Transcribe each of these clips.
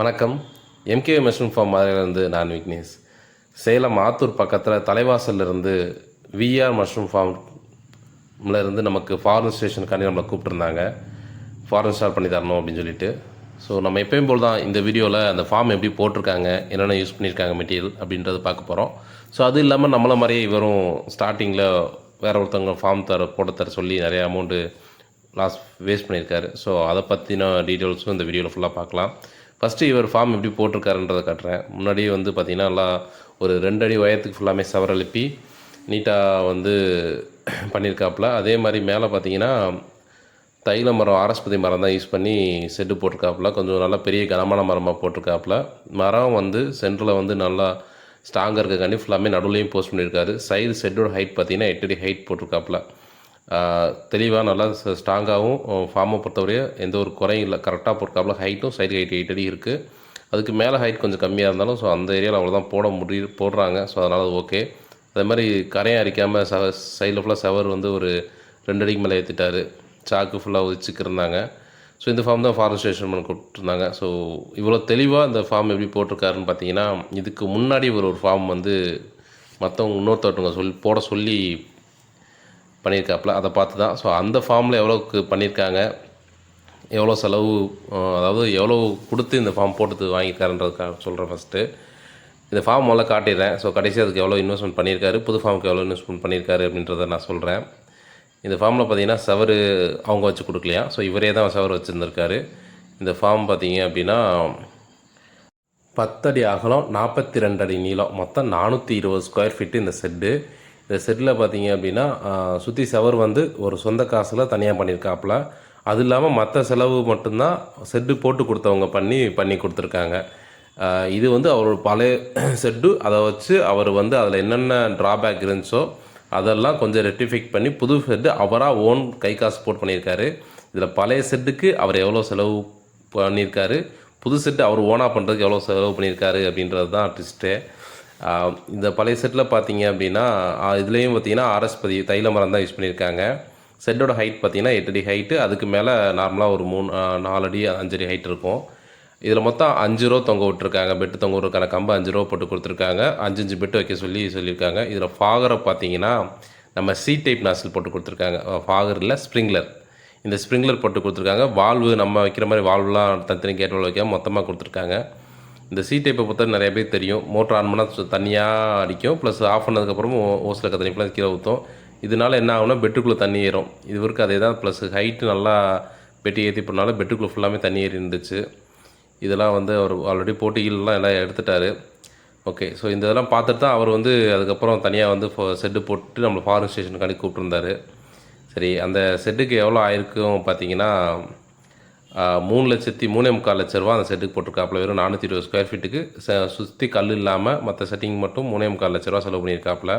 வணக்கம். MK machine form மாதிரிலேருந்து நான் விக்னேஷ். சேலம் ஆத்தூர் பக்கத்தில் தலைவாசல்ல இருந்து விஆர் மஷ்ரூம் ஃபார்ம்ல இருந்து நமக்கு ஃபாரின் ஸ்டேஷனுக்காண்டி நம்மளை கூப்பிட்ருந்தாங்க ஃபாரின் ஸ்டார் பண்ணி தரணும் அப்படின்னு சொல்லிட்டு. ஸோ நம்ம எப்பயும் போல் தான் இந்த வீடியோவில் அந்த ஃபார்ம் எப்படி போட்டிருக்காங்க என்னென்ன யூஸ் பண்ணியிருக்காங்க மெட்டீரியல் அப்படின்றத பார்க்க போகிறோம் ஸோ அது இல்லாமல் நம்மளை மாதிரியே இவரும் ஸ்டார்டிங்கில் வேறு ஒருத்தவங்க ஃபார்ம் தர போட்டு தர சொல்லி நிறைய அமௌண்ட்டு லாஸ் வேஸ்ட் பண்ணியிருக்காரு. ஸோ அதை பற்றின டீட்டெயில்ஸும் இந்த வீடியோவில் ஃபுல்லாக பார்க்கலாம். ஃபஸ்ட்டு இவர் ஃபார்ம் எப்படி போட்டிருக்காருன்றதை காட்டுறேன். முன்னாடியே வந்து பார்த்திங்கன்னா நல்லா ஒரு ரெண்டு அடி உயரத்துக்கு ஃபுல்லாமே சவரழுப்பி நீட்டாக வந்து பண்ணியிருக்காப்புல அதே மாதிரி மேலே பார்த்தீங்கன்னா தைல மரம் ஆரஸ்பதி மரம் தான் யூஸ் பண்ணி செட்டு போட்டிருக்காப்புல. கொஞ்சம் நல்லா பெரிய கனமான மரமாக போட்டிருக்காப்புல. மரம் வந்து சென்டரில் வந்து நல்லா ஸ்ட்ராங்காக இருக்கக்காண்டி ஃபுல்லாமே நடுவுலையும் போஸ்ட் பண்ணியிருக்காரு சைடு செட்டோட ஹைட் பார்த்தீங்கன்னா எட்டு அடி ஹைட் போட்டிருக்காப்புல. தெளிவாக நல்லா ஸ்ட்ராங்காகவும் ஃபார்மை பொறுத்தவரையும் எந்த ஒரு குறையும் இல்லை. கரெக்டாக போட்டிருக்காப்புல ஹைட்டும் சைடு ஹைட் எயிட் அடி இருக்குது அதுக்கு மேலே ஹைட் கொஞ்சம் கம்மியாக இருந்தாலும் ஸோ அந்த ஏரியாவில் அவ்வளோதான் போட முடிய போடுறாங்க. ஸோ அதனால் ஓகே. அதே மாதிரி கரையும் அரிக்காமல் ச சைடில் ஃபுல்லாக செவர் வந்து ஒரு ரெண்டு அடிக்கு மேலே ஏற்றிட்டாரு சாக்கு ஃபுல்லாக வச்சுக்கிருந்தாங்க ஸோ இந்த ஃபார்ம் தான் ஃபாரஸ்ட் ஸ்டேஷன் பண்ண கொடுத்துருந்தாங்க. ஸோ இவ்வளோ தெளிவாக இந்த ஃபார்ம் எப்படி போட்டிருக்காருன்னு பார்த்தீங்கன்னா இதுக்கு முன்னாடி ஒரு ஒரு ஃபார்ம் வந்து மற்றவங்க இன்னொருத்தவங்க சொல்லி போட சொல்லி பண்ணியிருக்காப்புல. அதை பார்த்து தான். ஸோ அந்த ஃபார்மில் எவ்வளோக்கு பண்ணியிருக்காங்க? எவ்வளோ செலவு அதாவது எவ்வளோ கொடுத்து இந்த ஃபார்ம் போட்டு வாங்கியிருக்காருன்றதுக்காக சொல்கிறேன் ஃபஸ்ட்டு இந்த ஃபார்ம் முதல்ல காட்டிடுறேன். ஸோ கடைசி அதுக்கு எவ்வளோ இன்வெஸ்ட்மெண்ட் பண்ணியிருக்காரு? புது ஃபார்முக்கு எவ்வளோ இன்வெஸ்ட்மெண்ட் பண்ணியிருக்காரு அப்படின்றத நான் சொல்கிறேன் இந்த ஃபார்மில் பார்த்தீங்கன்னா செவரு அவங்க வச்சு கொடுக்கலையா? ஸோ இவரே தான் செவர் வச்சுருந்துருக்காரு. இந்த ஃபார்ம் பார்த்தீங்க அப்படின்னா பத்தடி அகலம் நாற்பத்தி ரெண்டு அடி நீளம். மொத்தம் நானூற்றி இருபது ஸ்கொயர் ஃபீட்டு இந்த செட்டு இந்த செட்டில் பார்த்தீங்க அப்படின்னா சுற்றி செவர் வந்து ஒரு சொந்த காசில் தனியாக பண்ணியிருக்காப்புல அது இல்லாமல் மற்ற செலவு மட்டும்தான் செட்டு போட்டு கொடுத்தவங்க பண்ணி பண்ணி கொடுத்துருக்காங்க. இது வந்து அவரோட பழைய செட்டு அதை வச்சு அவர் வந்து அதில் என்னென்ன ட்ராபேக் இருந்துச்சோ அதெல்லாம் கொஞ்சம் ரெட்டிஃபைக் பண்ணி புது செட்டு அவராக ஓன் கை காசு போட்டு பண்ணியிருக்காரு. இதில் பழைய செட்டுக்கு அவர் எவ்வளோ செலவு பண்ணியிருக்காரு புது செட்டு அவர் ஓனாக பண்ணுறதுக்கு எவ்வளோ செலவு பண்ணியிருக்காரு அப்படின்றது தான் ட்விஸ்ட்டு இந்த பழைய செட்டில் பார்த்தீங்க அப்படின்னா இதுலேயும் பார்த்தீங்கன்னா ஆர்எஸ்பதி தைல மரம் தான் யூஸ் பண்ணியிருக்காங்க. செட்டோட ஹைட் பார்த்தீங்கன்னா எட்டு அடி ஹைட்டு அதுக்கு மேலே நார்மலாக ஒரு மூணு நாலு அடி அஞ்சு அடி ஹைட் இருக்கும். இதில் மொத்தம் அஞ்சு ரூபா தொங்க விட்டுருக்காங்க. பெட்டு தொங்க விட்றதுக்கான கம்பு அஞ்சு ரூபா போட்டு கொடுத்துருக்காங்க. அஞ்சு அஞ்சு பெட்டு வைக்க சொல்லி சொல்லியிருக்காங்க. இதில் ஃபாகரை பார்த்தீங்கன்னா நம்ம சி டைப் நாசில் போட்டு கொடுத்துருக்காங்க. ஃபாகரில் ஸ்ப்ரிங்லர் இந்த ஸ்ப்ரிங்லர் போட்டு கொடுத்துருக்காங்க. வால்வு நம்ம வைக்கிற மாதிரி வால்வுலாம் தனித்தனி கேட்வால் வைக்காம மொத்தமாக கொடுத்துருக்காங்க. இந்த சி டைப்பை பொறுத்த நிறைய பேர் தெரியும். மோட்டர் ஆன் பண்ணால் தண்ணியாக அடிக்கும். ப்ளஸ் ஆஃப் பண்ணதுக்கப்புறமும் ஓஸில் இருக்க தண்ணி ஃபுல்லாக கீழே ஊற்றும் இதனால என்ன ஆகும்னா பெட்டுக்குள்ளே தண்ணி ஏறும். இது வரைக்கும் அதே தான். ப்ளஸ் ஹைட்டு நல்லா பெட்டி ஏற்றி பண்ணாலும் பெட்டுக்குள்ளே ஃபுல்லாமே தண்ணி ஏறி இருந்துச்சு. இதெல்லாம் வந்து அவர் ஆல்ரெடி போட்டிகள்லாம் எல்லாம் எடுத்துட்டாரு. ஓகே ஸோ இந்த இதெல்லாம் பார்த்துட்டு தான் அவர் வந்து அதுக்கப்புறம் தனியாக வந்து செட்டு போட்டு நம்மளை ஃபாரின் ஸ்டேஷனுக்காண்டி கூப்பிட்டுருந்தாரு சரி அந்த செட்டுக்கு எவ்வளோ ஆயிருக்கும் பார்த்தீங்கன்னா மூணு லட்சத்தி மூணே முக்கால் லட்ச ரூபா அந்த செட்டுக்கு போட்டிருக்காப்புல. வெறும் நானூற்றி இருபது ஸ்கொயர் ஃபீட்டுக்கு சுற்றி கல் இல்லாமல் மற்ற செட்டிங் மட்டும் மூணே முக்கால் லட்ச ரூபா செலவு பண்ணியிருக்காப்புல.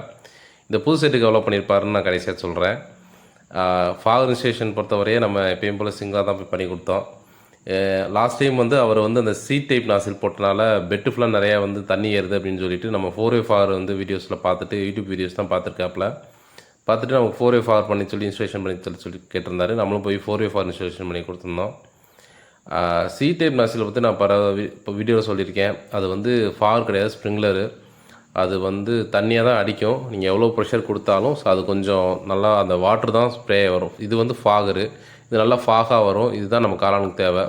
இந்த புது செட்டுக்கு எவ்வளோ பண்ணியிருப்பாருன்னு நான் கடைசியாக சொல்கிறேன் ஃபாரின் ஸ்டேஷன் பொறுத்தவரையே நம்ம எப்பயும் போல் சிங்கிளாக தான் போய் பண்ணி கொடுத்தோம். லாஸ்ட் டைம் வந்து அவர் வந்து அந்த சீ டைப் நாசில் போட்டனால பெட்டு ஃபுல்லாக நிறையா வந்து தண்ணி ஏறுது அப்படின்னு சொல்லிட்டு நம்ம ஃபோர் ஏ ஃபார் வந்து வீடியோஸில் பார்த்துட்டு யூடியூப் வீடியோஸ் தான் பார்த்துருக்காப்புல. பார்த்துட்டு நமக்கு ஃபோர் ஏ ஃபார் பண்ணி சொல்லி இன்ஸ்டலேஷன் பண்ணி சொல்லி சொல்லி கேட்டிருந்தாரு. நம்மளும் போய் ஃபோர் ஏ ஃபார் இன்ஸ்டலேஷன் பண்ணி கொடுத்துருந்தோம். சி டைப் நாசில் பற்றி நான் பர இப்போ வீடியோவில் சொல்லியிருக்கேன். அது வந்து ஃபார் கிடையாது ஸ்ப்ரிங்லரு அது வந்து தண்ணியாக தான் அடிக்கும். நீங்கள் எவ்வளோ ப்ரெஷர் கொடுத்தாலும் ஸோ அது கொஞ்சம் நல்லா அந்த வாட்டர் தான் ஸ்ப்ரே வரும். இது வந்து ஃபாகரு இது நல்லா ஃபாகாக வரும். இதுதான் நம்ம காளானுக்கு தேவை.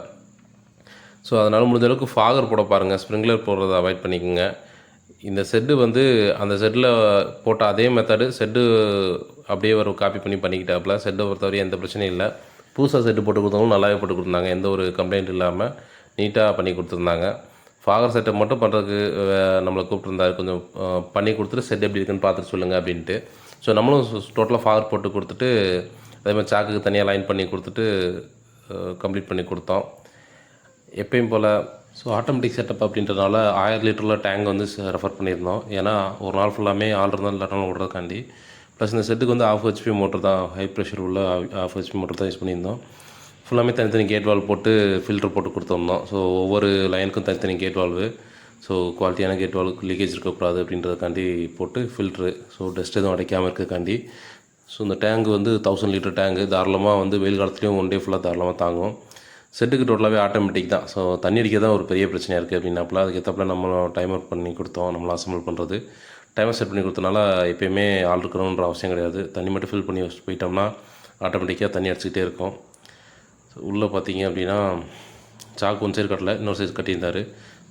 ஸோ அதனால் முடிஞ்ச அளவுக்கு ஃபாகர் போட பாருங்கள் ஸ்ப்ரிங்க்லர் போடுறத அவாய்ட் பண்ணிக்கோங்க. இந்த செட்டு வந்து அந்த செட்டில் போட்ட அதே மெத்தடு செட்டு அப்படியே ஒரு காப்பி பண்ணி பண்ணிக்கிட்டாப்புல. செட்டை பொறுத்தவரையும் எந்த பிரச்சனையும் இல்லை. புதுசாக செட்டு போட்டு கொடுத்தவங்களும் நல்லாவே போட்டு கொடுத்தாங்க எந்த ஒரு கம்ப்ளைண்ட் இல்லாமல் நீட்டாக பண்ணி கொடுத்துருந்தாங்க. ஃபாகர் செட்டை மட்டும் பண்ணுறதுக்கு நம்மளை கூப்பிட்டுருந்தாரு. கொஞ்சம் பண்ணி கொடுத்துட்டு செட் எப்படி இருக்குன்னு பார்த்துட்டு சொல்லுங்கள் அப்படின்ட்டு. ஸோ நம்மளும் டோட்டலாக ஃபாகர் போட்டு கொடுத்துட்டு அதே மாதிரி சாக்குக்கு தனியாக லைன் பண்ணி கொடுத்துட்டு கம்ப்ளீட் பண்ணி கொடுத்தோம். எப்பயும் போல் ஸோ ஆட்டோமேட்டிக் செட்டப் அப்படின்றனால ஆயிரம் லிட்டரில் டேங்க் வந்து ரெஃபர் பண்ணியிருந்தோம். ஏன்னா ஒரு நாள் ஃபுல்லாமே ஆள் இருந்தாலும் இல்லாட்டாலும் விடுறதுக்காண்டி ப்ளஸ் இந்த செட்டுக்கு வந்து ஆஃப் ஹெச்பி மோட்டர் தான் ஹை ப்ரெஷர் உள்ள ஆஃப் ஹெச்பி மோட்டர் தான் யூஸ் பண்ணியிருந்தோம். ஃபுல்லாமே தனித்தனி கேட் வால்வ் போட்டு ஃபில்டர் போட்டு கொடுத்துருந்தோம் ஸோ ஒவ்வொரு லைனுக்கும் தனித்தனி கேட் வால்வு ஸோ குவாலிட்டியான கேட் வால்வுக்கு லீக்கேஜ் இருக்கக்கூடாது அப்படின்றதுக்காண்டி போட்டு ஃபில்ட்ரு ஸோ டஸ்ட் எதுவும் அடைக்காமல் இருக்கக்காண்டி ஸோ இந்த டேங்க் வந்து தௌசண்ட் லிட்டர் டேங்கு தாராளமாக வந்து வெயில் காலத்துலேயும் ஒன் டே ஃபுல்லாக தாராளமாக தாங்கும். செட்டுக்கு டோட்டலாகவே ஆட்டோமேட்டிக் தான். ஸோ தண்ணி அடிக்க தான் ஒரு பெரிய பிரச்சனையாக இருக்குது அப்படின்னாப்புல. அதுக்கேற்றப்பல டைம் ஒர்க் பண்ணி கொடுத்தோம். நம்மளை அசம்பிள் பண்ணுறது டைமர் செட் பண்ணி கொடுத்தனால எப்பயுமே ஆள் இருக்கணுன்ற அவசியம் கிடையாது. தண்ணி மட்டும் ஃபில் பண்ணி வச்சு போயிட்டோம்னா ஆட்டோமேட்டிக்காக தண்ணி அடிச்சுக்கிட்டே இருக்கும். உள்ளே பார்த்தீங்க அப்படின்னா சாக்கு ஒன் சைடு கட்டலை இன்னொரு சைடு கட்டியிருந்தார்.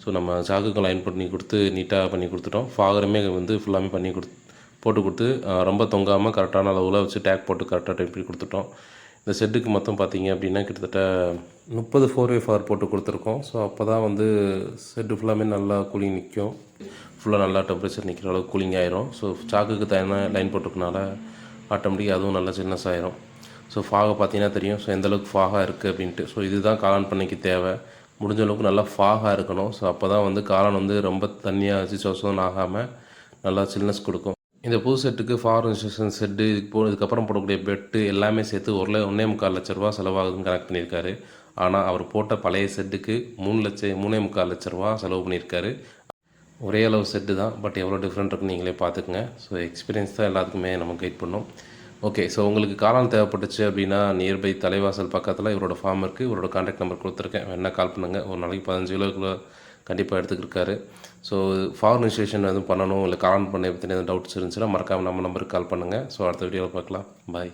ஸோ நம்ம சாக்குக்கு லைன் பண்ணி கொடுத்து நீட்டாக பண்ணி கொடுத்துட்டோம். ஃபாகரமே வந்து ஃபுல்லாமே பண்ணி கொடுத்து போட்டு கொடுத்து ரொம்ப தொங்காமல் கரெக்டான அளவில் வச்சு டேக் போட்டு கரெக்டாக டைப் பண்ணி கொடுத்துட்டோம். இந்த செட்டுக்கு மொத்தம் பார்த்தீங்க அப்படின்னா கிட்டத்தட்ட முப்பது ஃபோர் வே ஃபார் போட்டு கொடுத்துருக்கோம். ஸோ அப்போ தான் வந்து செட்டு ஃபுல்லாமே நல்லா கூலிங் நிற்கும் ஃபுல்லாக நல்லா டெம்பரேச்சர் நிற்கிற அளவுக்கு கூலிங் ஆயிரும். ஸோ சாக்குக்கு தனியாக லைன் போட்டிருக்கனால ஆட்டோமேட்டிக்காக அதுவும் நல்லா சில்னஸ் ஆயிரும். ஸோ ஃபாகை பார்த்தீங்கன்னா தெரியும். ஸோ எந்தளவுக்கு ஃபாகாக இருக்குது அப்படின்ட்டு. ஸோ இதுதான் காளான் பண்ணைக்கு தேவை. முடிஞ்ச அளவுக்கு நல்லா ஃபாகாக இருக்கணும். ஸோ அப்போ தான் வந்து காளான் வந்து ரொம்ப தண்ணியாக வச்சு ஆகாமல் நல்லா சில்னஸ் கொடுக்கும். இந்த புது செட்டுக்கு ஃபார் இன்ஸ்ட்ரக்ஷன் செட்டு இதுக்கு போ இதுக்கப்புறம் போடக்கூடிய பெட்டு எல்லாமே சேர்த்து ஒரு ல- ஒன்றே முக்கால் லட்ச ரூபா செலவாகுதுன்னு கனெக்ட் பண்ணியிருக்காரு. ஆனால் அவர் போட்ட பழைய செட்டுக்கு மூணு லட்சம் மூணே முக்கால் லட்ச ரூபா செலவு பண்ணியிருக்காரு. ஒரே அளவு செட்டு தான் பட் எவ்வளோ டிஃப்ரெண்ட் இருக்குன்னு நீங்களே பார்த்துக்குங்க. ஸோ எக்ஸ்பீரியன்ஸ் தான் எல்லாத்துக்குமே நம்ம கைட் பண்ணும். ஓகே ஸோ உங்களுக்கு காளான் தேவைப்பட்டுச்சு அப்படின்னா நியர்பை தலைவாசல் பக்கத்தில் இவரோட ஃபார்ம் இருக்குது இவரோட கான்டாக்ட் நம்பர் கொடுத்துருக்கேன். வேணால் கால் பண்ணுங்கள் ஒரு நாளைக்கு பதினஞ்சு கிலோக்குள்ளே கண்டிப்பாக எடுத்துக்கிருக்காரு. ஸோ ஃபாரின் ரிஜிஸ்ட்ரேஷன் எதுவும் பண்ணணும் இல்லை கால் பண்ண பற்றின எதுவும் டவுட்ஸ் இருந்துச்சுன்னா மறக்காமல் நம்ம நம்பருக்கு கால் பண்ணுங்கள் ஸோ அடுத்த வீடியோவில் பார்க்கலாம். பாய்